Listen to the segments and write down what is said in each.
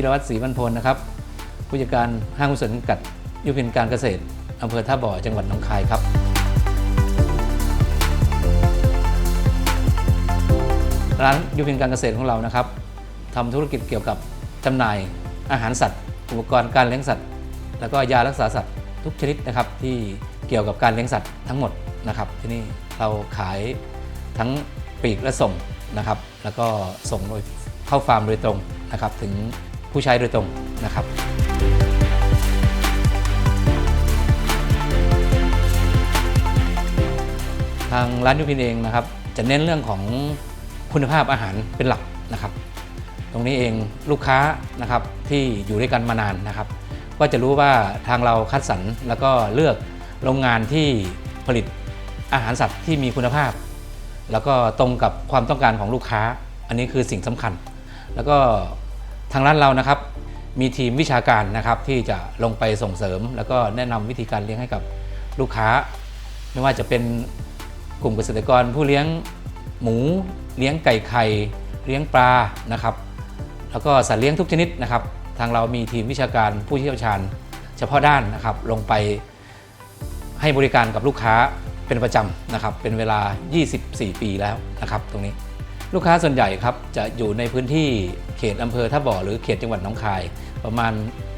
จิรวัตรศรีบรรพลนะครับ ผู้จัดการห้างหุ้นส่วนจำกัดยุพินการเกษตรอำเภอท่าบ่อจังหวัดหนองคายครับร้านยุพินการเกษตรของเรานะครับทำธุรกิจเกี่ยวกับจำหน่ายอาหารสัตว์ อุปกรณ์การเลี้ยงสัตว์ แล้วก็ยารักษาสัตว์ทุกชนิดนะครับที่เกี่ยวกับการเลี้ยงสัตว์ทั้งหมดนะครับที่นี่เราขายทั้งปลีกและส่งนะครับ แล้วก็ส่งโดยเข้าฟาร์มโดยตรงนะครับถึง ผู้ใช้โดยตรงนะครับทางร้านยุพินเองนะครับจะเน้นเรื่องของคุณภาพอาหารเป็นหลักนะครับ ตรงนี้เองลูกค้านะครับที่อยู่ด้วยกันมานานนะครับ ก็จะรู้ว่าทางเราคัดสรรแล้วก็เลือกโรงงานที่ผลิตอาหารสัตว์ที่มีคุณภาพ แล้วก็ตรงกับความต้องการของลูกค้า อันนี้คือสิ่งสำคัญ แล้วก็ ทางร้านเรานะครับมีทีมวิชาการนะครับที่จะลงไปส่งเสริม แล้วก็แนะนำวิธีการเลี้ยงให้กับลูกค้า ไม่ว่าจะเป็นกลุ่มเกษตรกรผู้เลี้ยงหมู เลี้ยงไก่ไข่เลี้ยงปลานะครับ แล้วก็สัตว์เลี้ยงทุกชนิดนะครับ ทางเรามีทีมวิชาการผู้เชี่ยวชาญ เฉพาะด้านนะครับลงไปให้บริการกับลูกค้าเป็นประจำนะครับ เป็นเวลา 24 ปีแล้วนะครับ ตรงนี้ ลูกค้าส่วนใหญ่ครับจะอยู่ในพื้นที่เขตอำเภอท่าบ่อ หรือเขตจังหวัดหนองคายประมาณ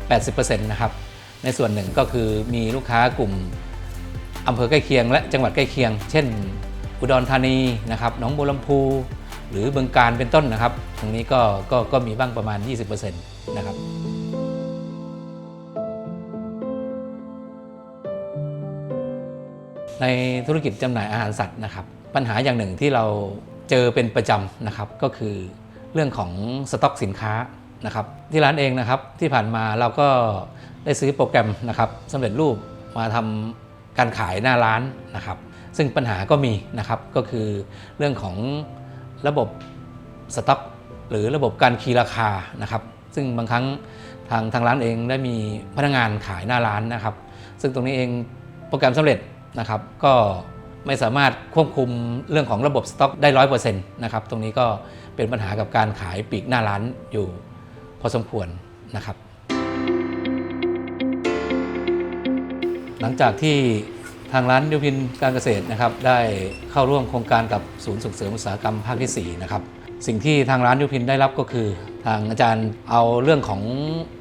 80%นะครับในส่วนหนึ่งก็คือมีลูกค้ากลุ่มอำเภอใกล้เคียง และจังหวัดใกล้เคียง เช่น อุดรธานีนะครับหนองบัวลำพู หรือบึงการเป็นต้นนะครับ ตรงนี้ก็ก็ก็มีบ้างประมาณ 20%นะครับในธุรกิจจำหน่ายอาหารสัตว์นะครับ ปัญหาอย่างหนึ่งที่เรา เจอเป็นประจำนะครับก็คือเรื่องของสต็อกสินค้านะครับที่ร้านเองนะครับที่ผ่านมาเราก็ได้ซื้อโปรแกรมนะครับสำเร็จรูปมาทำการขายหน้าร้านนะครับ ซึ่งปัญหาก็มีนะครับก็คือเรื่องของระบบสต็อกหรือระบบการคีราคานะครับซึ่งบางครั้งทางทางร้านเองได้มีพนักงานขายหน้าร้านนะครับ ซึ่งตรงนี้เองโปรแกรมสำเร็จนะครับก็ ไม่สามารถควบคุมเรื่องของระบบสต็อกได้ร้อยเปอร์เซ็นต์นะครับตรงนี้ก็เป็นปัญหากับการขายปีกหน้าร้านอยู่พอสมควรนะครับ หลังจากที่ทางร้านยุพินการเกษตรนะครับได้เข้าร่วมโครงการกับศูนย์ส่งเสริมอุตสาหกรรมภาคที่4นะครับสิ่งที่ทางร้านยุพินได้รับก็คือ ทางอาจารย์เอาเรื่องของ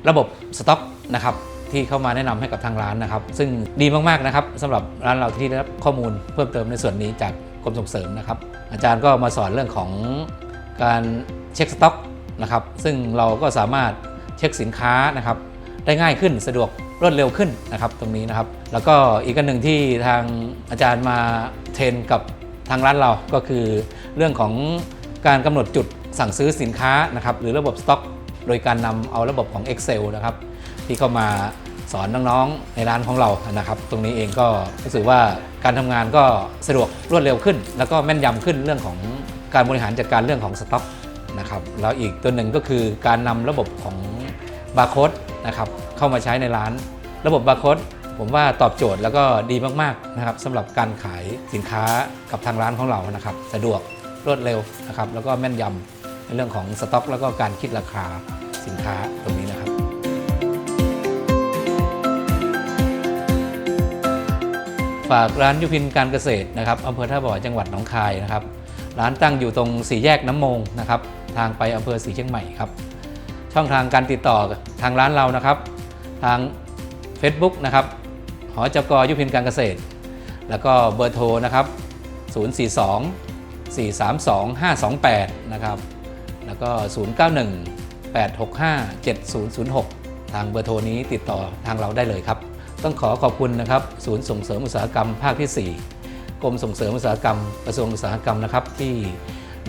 ระบบสต็อกนะครับ ที่เข้ามาแนะนำให้กับทางร้านนะครับ ซึ่งดีมากๆนะครับสำหรับร้านเราที่ได้รับข้อมูลเพิ่มเติมในส่วนนี้จากกรมส่งเสริมนะครับ อาจารย์ก็มาสอนเรื่องของการเช็คสต็อกนะครับ ซึ่งเราก็สามารถเช็คสินค้านะครับ ได้ง่ายขึ้นสะดวกรวดเร็วขึ้นนะครับ ตรงนี้นะครับ แล้วก็อีกอันหนึ่งที่ทางอาจารย์มาเทรนกับทางร้านเราก็คือ เรื่องของการกำหนดจุดสั่งซื้อสินค้านะครับ หรือระบบสต็อก โดยการนำเอาระบบของ Excel นะครับ ที่เข้ามาสอนน้องๆในร้านของเรานะครับ ตรงนี้เองก็รู้สึกว่าการทำงานก็สะดวกรวดเร็วขึ้น แล้วก็แม่นยำขึ้นเรื่องของการบริหารจัดการเรื่องของสต็อกนะครับแล้วอีกตัวหนึ่งก็คือการนำระบบของบาร์โค้ดนะครับเข้ามาใช้ในร้าน ระบบบาร์โค้ดผมว่าตอบโจทย์แล้วก็ดีมากๆนะครับสำหรับการขายสินค้ากับทางร้านของเรานะครับ สะดวกรวดเร็วนะครับแล้วก็แม่นยำในเรื่องของสต็อก แล้วก็การคิดราคาสินค้าตรงนี้ ฝากร้านยุพินการเกษตรนะครับอำเภอท่าบ่อจังหวัดหนองคายนะครับ ร้านตั้งอยู่ตรงสี่แยกน้ำมงนะครับทางไปอำเภอสีเชียงใหม่ครับ ช่องทางการติดต่อทางร้านเรานะครับ ทาง Facebook นะครับหอจกยุพินการเกษตร แล้วก็เบอร์โทรนะครับ 042 432 528 นะครับ แล้วก็ 091 865 7006 ทางเบอร์โทรนี้ติดต่อทางเราได้เลยครับ ต้องขอขอบคุณนะครับศูนย์ส่งเสริมอุตสาหกรรมภาคที่ 4 กรมส่งเสริมอุตสาหกรรมกระทรวงอุตสาหกรรมนะครับ ที่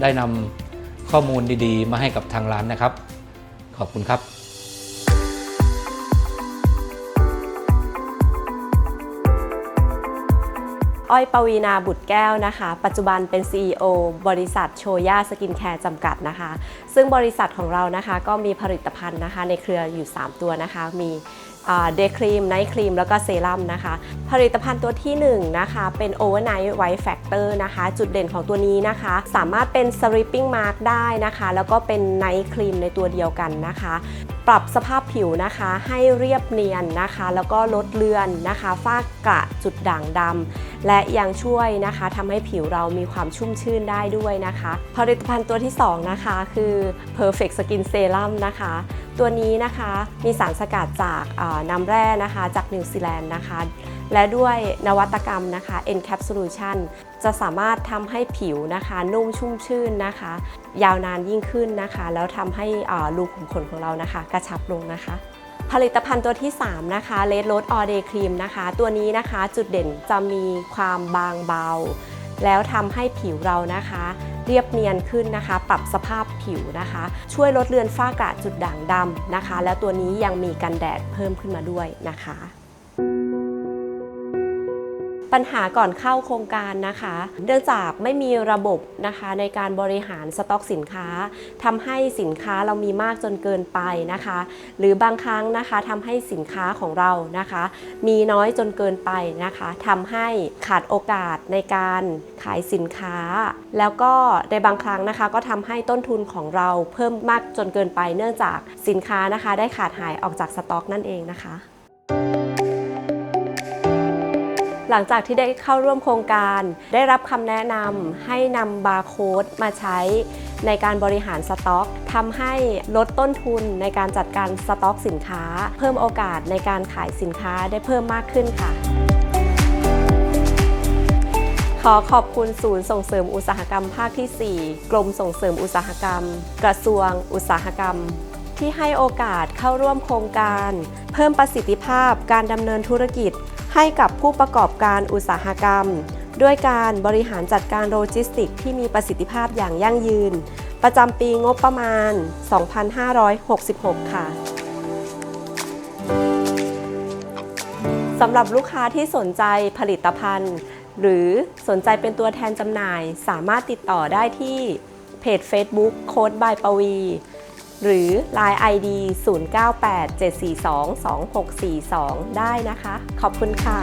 ได้นำข้อมูลดีๆ มาให้กับทางร้านนะครับ ขอบคุณครับอ้อยปวีนาบุตรแก้วนะคะ ปัจจุบันเป็น CEO บริษัทโชย่าสกินแคร์จำกัดนะคะ ซึ่งบริษัทของเรานะคะก็มีผลิตภัณฑ์นะคะในเครืออยู่ 3 ตัวนะคะ มี เดย์ครีมไนท์ครีมแล้วก็เซรั่มนะคะ ผลิตภัณฑ์ตัวที่1นะคะเป็น Overnight White Factor นะคะ จุดเด่นของตัวนี้นะคะ สามารถเป็น Sleeping Mask ได้นะคะ แล้วก็เป็นไนท์ครีมในตัวเดียวกันนะคะ ปรับสภาพผิวนะคะให้เรียบเนียนนะคะ แล้วก็ลดเลือนนะคะฝ้ากระจุดด่างดำและยังช่วยนะคะทำให้ผิวเรามีความชุ่มชื่นได้ด้วยนะคะ ผลิตภัณฑ์ตัวที่ 2 นะคะ คือ Perfect Skin Serum นะคะตัวนี้นะคะมีสารสกัดจากน้ำแร่นะคะจากนิวซีแลนด์นะคะ และด้วยนวัตกรรมนะคะ Encapsulation จะสามารถทำให้ผิวนะคะนุ่มชุ่มชื่นนะคะ ยาวนานยิ่งขึ้นนะคะ แล้วทำให้อ่ารูขุมขนของเรานะคะ กระชับลงนะคะ ผลิตภัณฑ์ตัวที่ 3 นะคะ Red Rose All Day Cream นะคะ ตัวนี้นะคะจุดเด่นจะมีความบางเบา แล้วทำให้ผิวเรานะคะเรียบเนียนขึ้นนะคะ ปรับสภาพผิวนะคะ ช่วยลดเลือนฝ้ากระจุดด่างดำนะคะ แล้วตัวนี้ยังมีกันแดดเพิ่มขึ้นมาด้วยนะคะ ปัญหาก่อนเข้าโครงการนะคะ เนื่องจากไม่มีระบบนะคะในการบริหารสต็อกสินค้าทำให้สินค้าเรามีมากจนเกินไปนะคะ หรือบางครั้งนะคะทำให้สินค้าของเรานะคะ มีน้อยจนเกินไปนะคะทำให้ขาดโอกาสในการขายสินค้า แล้วก็ในบางครั้งนะคะ ก็ทำให้ต้นทุนของเราเพิ่มมากจนเกินไป เนื่องจากสินค้านะคะ ได้ขาดหายออกจากสต็อกนั่นเองนะคะ หลังจากที่ได้เข้าร่วมโครงการ ได้รับคำแนะนำให้นำบาร์โค้ดมาใช้ในการบริหารสต็อกทำให้ลดต้นทุนในการจัดการสต็อกสินค้า เพิ่มโอกาสในการขายสินค้าได้เพิ่มมากขึ้นค่ะ ขอขอบคุณศูนย์ส่งเสริมอุตสาหกรรมภาคที่ 4 กรมส่งเสริมอุตสาหกรรม กระทรวง อุตสาหกรรม ที่ให้โอกาสเข้าร่วมโครงการ เพิ่มประสิทธิภาพการดำเนินธุรกิจ ให้กับผู้ประกอบการอุตสาหกรรม ด้วยการบริหารจัดการโลจิสติกที่มีประสิทธิภาพอย่างยั่งยืน ประจำปีงบประมาณ 2566 ค่ะสำหรับลูกค้าที่สนใจผลิตภัณฑ์ หรือสนใจเป็นตัวแทนจำหน่าย สามารถติดต่อได้ที่เพจ Facebook โค้ดบายปวี หรือ Line ID 0987422642 ได้นะคะ ขอบคุณค่ะ